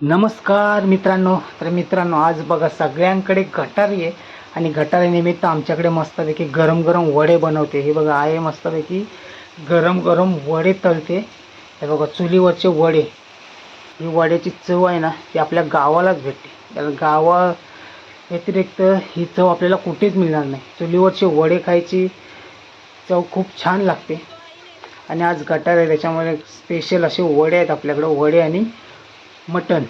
नमस्कार मित्रांनो. तर मित्रांनो आज बघा सगळ्यांकडे गटारी आहे आणि गटारीनिमित्त आमच्याकडे मस्तपैकी गरम गरम वडे बनवते. हे बघा आहे मस्तपैकी गरम गरम वडे तळते. हे बघा चुलीवरचे वडे. ही वड्याची चव आहे ना ती आपल्या गावालाच भेटते. त्याला गावा व्यतिरिक्त ही चव आपल्याला कुठेच मिळणार नाही. चुलीवरचे वडे खायची चव खूप छान लागते. आणि आज गटार आहे त्याच्यामुळे स्पेशल असे वडे आहेत आपल्याकडं वडे आणि मटण.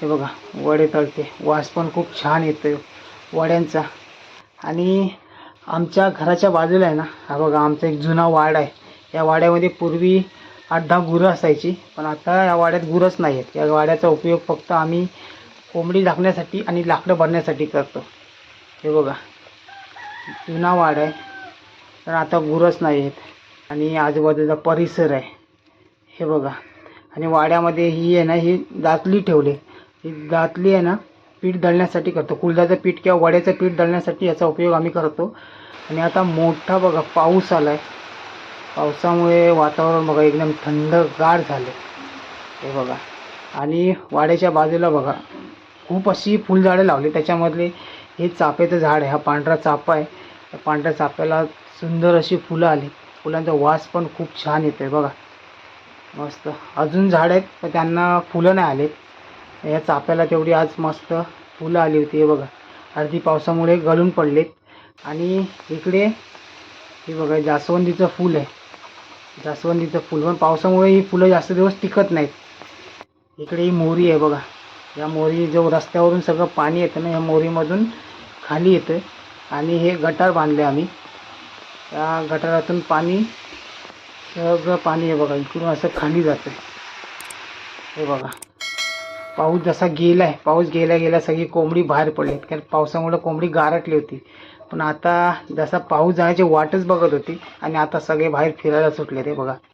हे बघा वडे तळते. वास पण खूप छान येतो वड्यांचा. आणि आमच्या घराच्या बाजूला आहे ना हा बघा आमचा एक जुना वाड आहे. या वाड्यामध्ये पूर्वी आठ दहा गुरं असायची पण आता या वाड्यात गुरंच नाही आहेत या वाड्याचा उपयोग फक्त आम्ही कोंबडी टाकण्यासाठी आणि लाकडं भरण्यासाठी करतो. हे बघा जुना वाड आहे तर आता गुरंच नाही आहेत आणि आजूबाजूचा परिसर आहे. हे बघा आणि वाड्यामध्ये ही आहे ना ही दातली ठेवली. ही दातली आहे ना पीठ दळण्यासाठी करतो. कुलदाचं पीठ किंवा वड्याचं पीठ दळण्यासाठी याचा उपयोग आम्ही करतो. आणि आता मोठा बघा पाऊस आला आहे पावसामुळे वातावरण बघा एकदम थंडगार झालं हे बघा. आणि वाड्याच्या बाजूला बघा खूप अशी फुलझाडं लावली. त्याच्यामधले हे चाफ्याचं झाड आहे. हा पांढरा चाफा आहे. त्या पांढऱ्या चाफ्याला सुंदर अशी फुलं आली. फुलांचा वास पण खूप छान येतो आहे बघा. मस्त. अजून झाड आहेत पण त्यांना फुलं नाही आलेत. या चाफ्याला तेवढी आज मस्त फुलं आली होती हे बघा. अर्धी पावसामुळे गळून पडलेत. आणि इकडे हे बघा जास्वंदीचं फूल आहे. जास्वंदीचं फूल. पण पावसामुळे ही फुलं जास्त दिवस टिकत नाहीत. इकडे ही मोहरी आहे बघा. या मोहरी जो रस्त्यावरून सगळं पाणी येतं ना या मोहरीमधून खाली येतं आणि हे गटार बांधले आम्ही. त्या गटारातून पाणी सगळं पाणी आहे बघा इकडून असं खाली जातं हे बघा. पाऊस जसा गेला आहे पाऊस गेला गेल्या सगळी कोंबडी बाहेर पडली कारण पावसामुळे कोंबडी गारटली होती. पण आता जसा पाऊस जाण्याची वाटच बघत होती आणि आता सगळे बाहेर फिरायला सुटले ते बघा.